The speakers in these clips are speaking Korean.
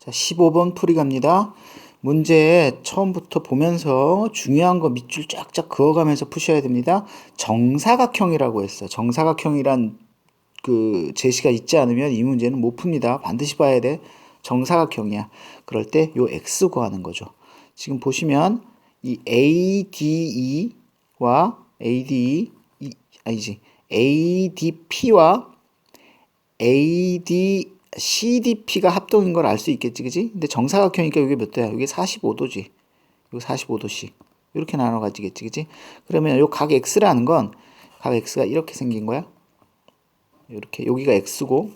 자, 15번 풀이 갑니다. 문제 처음부터 보면서 중요한 거 밑줄 쫙쫙 그어가면서 푸셔야 됩니다. 정사각형이라고 했어. 정사각형이란 그 제시가 있지 않으면 이 문제는 못 풉니다. 반드시 봐야 돼. 정사각형이야. 그럴 때 요 x 구하는 거죠. 지금 보시면 이 ADE와 ADE 이, 아니지 ADP와 AD CDP가 합동인 걸 알 수 있겠지, 그지? 근데 정사각형이니까 이게 몇 도야? 이게 45도지. 이거 45도씩. 이렇게 나눠 가지겠지, 그지? 그러면 요 각 X라는 건 각 X가 이렇게 생긴 거야. 이렇게 여기가 X고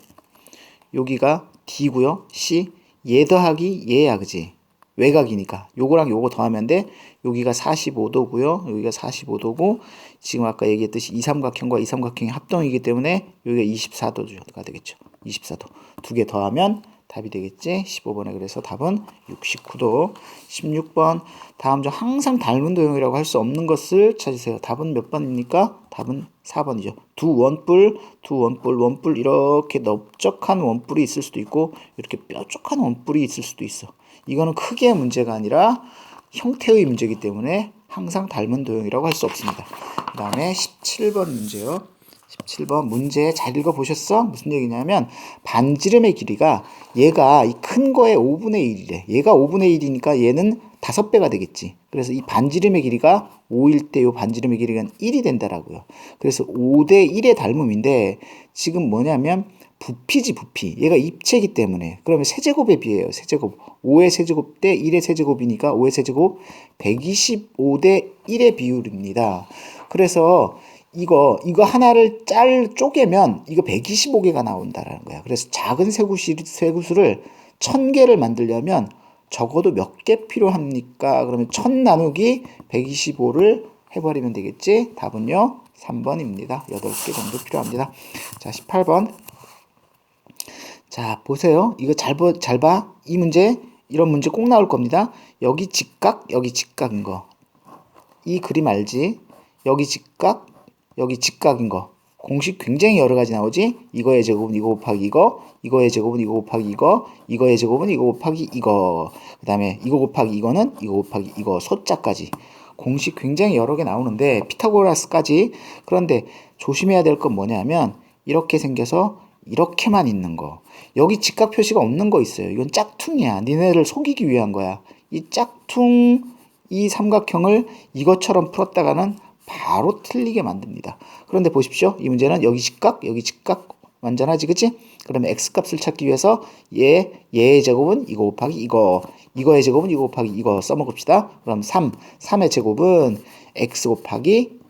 여기가 D고요. C 얘 더하기 얘야, 그지? 외곽이니까 요거랑 요거 더하면 돼. 여기가 45도고요. 여기가 45도고 지금 아까 얘기했듯이 이 삼각형과 이 삼각형의 합동이기 때문에 여기가 24도가 되겠죠. 24도. 두 개 더하면 답이 되겠지. 15번에 그래서 답은 69도. 16번 다음 중 항상 닮은 도형이라고 할 수 없는 것을 찾으세요. 답은 몇 번입니까? 답은 4번이죠. 두 원뿔, 두 원뿔, 원뿔 이렇게 넓적한 원뿔이 있을 수도 있고 이렇게 뾰족한 원뿔이 있을 수도 있어. 이거는 크기의 문제가 아니라 형태의 문제이기 때문에 항상 닮은 도형이라고 할 수 없습니다. 그 다음에 17번 문제요. 17번 문제 잘 읽어보셨어? 무슨 얘기냐면 반지름의 길이가 얘가 이 큰 거의 5분의 1이래. 얘가 5분의 1이니까 얘는 5배가 되겠지. 그래서 이 반지름의 길이가 5일 때 이 반지름의 길이가 1이 된다라고요. 그래서 5대 1의 닮음인데 지금 뭐냐면 부피지 부피. 얘가 입체이기 때문에 그러면 세제곱에 비해요. 세제곱. 5의 세제곱 대 1의 세제곱이니까 5의 세제곱 125 대 1의 비율입니다. 그래서 이거 이거 하나를 짤 쪼개면 이거 125개가 나온다라는 거야. 그래서 작은 세구시 세구수를 1000개를 만들려면 적어도 몇 개 필요합니까? 그러면 1000 나누기 125를 해버리면 되겠지? 답은요, 3번입니다. 8개 정도 필요합니다. 자, 18번. 자, 보세요. 이거 잘, 보, 잘 봐. 이 문제, 이런 문제 꼭 나올 겁니다. 여기 직각, 여기 직각인 거. 이 그림 알지? 여기 직각, 여기 직각인 거. 공식 굉장히 여러 가지 나오지? 이거의 제곱은 이거 곱하기 이거, 이거의 제곱은 이거 곱하기 이거, 이거의 제곱은 이거 곱하기 이거. 그 다음에 이거 곱하기 이거는 이거 곱하기 이거, 소자까지. 공식 굉장히 여러 개 나오는데, 피타고라스까지. 그런데 조심해야 될 건 뭐냐면, 이렇게 생겨서 이렇게만 있는 거. 여기 직각 표시가 없는 거 있어요. 이건 짝퉁이야. 니네를 속이기 위한 거야. 이 짝퉁, 이 삼각형을 이것처럼 풀었다가는 바로 틀리게 만듭니다. 그런데 보십시오. 이 문제는 여기 직각, 여기 직각 완전하지, 그치? 그러면 x 값을 찾기 위해서 얘, 얘의 제곱은 이거 곱하기 이거, 이거의 제곱은 이거 곱하기 이거 써먹읍시다. 그럼 3, 3의 제곱은 x 곱하기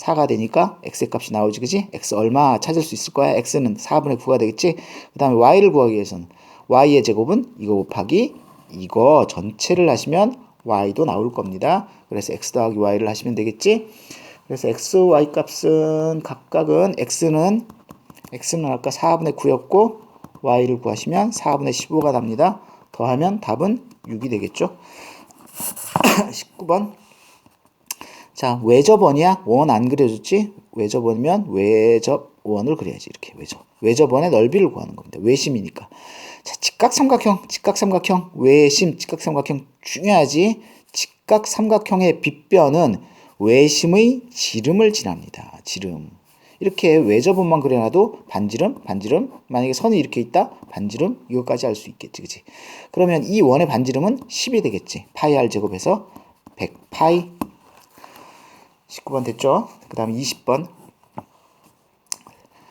4가 되니까 x의 값이 나오지, 그지? x 얼마 찾을 수 있을 거야? x는 4분의 9가 되겠지? 그 다음에 y를 구하기 위해서는 y의 제곱은 이거 곱하기 이거 전체를 하시면 y도 나올 겁니다. 그래서 x 더하기 y를 하시면 되겠지? 그래서 x, y 값은 각각은 x는 x는 아까 4분의 9였고 y를 구하시면 4분의 15가 답니다. 더하면 답은 6이 되겠죠? 19번 자 외접원이야? 원 안 그려줬지? 외접원이면 외접원을 그려야지 이렇게 외접 외접원의 넓이를 구하는 겁니다. 외심이니까 자 직각삼각형 직각삼각형 외심 직각삼각형 중요하지? 직각삼각형의 빗변은 외심의 지름을 지납니다. 지름 이렇게 외접원만 그려놔도 반지름, 반지름. 만약에 선이 이렇게 있다, 반지름 이거까지 알 수 있겠지, 그치? 그러면 이 원의 반지름은 10이 되겠지. 파이 r 제곱해서 100 파이. 19번 됐죠? 그 다음에 20번.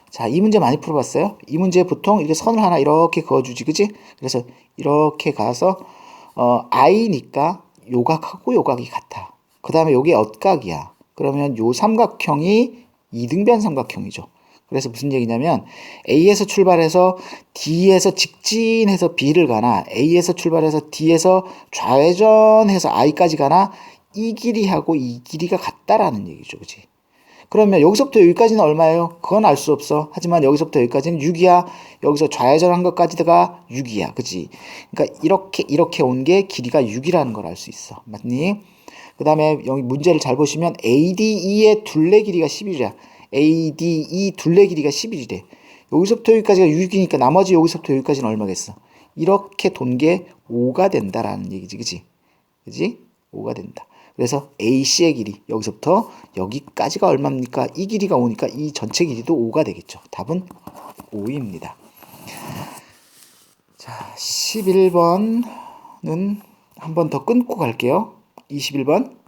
자, 이 문제 많이 풀어봤어요. 이 문제 보통 이렇게 선을 하나 이렇게 그어주지, 그치? 그래서 이렇게 가서 어, i니까 요각하고 요각이 같아. 그 다음에 요게 엇각이야. 그러면 요 삼각형이 이등변 삼각형이죠. 그래서 무슨 얘기냐면 A에서 출발해서 D에서 직진해서 B를 가나 A에서 출발해서 D에서 좌회전해서 I까지 가나 이 길이하고 이 길이가 같다라는 얘기죠. 그지? 그러면 여기서부터 여기까지는 얼마예요? 그건 알 수 없어. 하지만 여기서부터 여기까지는 6이야. 여기서 좌회전한 것까지가 6이야. 그지? 그러니까 이렇게 이렇게 온 게 길이가 6이라는 걸 알 수 있어. 맞니? 그 다음에 여기 문제를 잘 보시면 ADE의 둘레 길이가 11이야. ADE 둘레 길이가 11이래. 여기서부터 여기까지가 6이니까 나머지 여기서부터 여기까지는 얼마겠어? 이렇게 돈 게 5가 된다라는 얘기지, 그지? 그지? 5가 된다. 그래서 AC의 길이 여기서부터 여기까지가 얼마입니까? 이 길이가 오니까 이 전체 길이도 5가 되겠죠. 답은 5입니다. 자, 11번은 한 번 더 끊고 갈게요. 21번.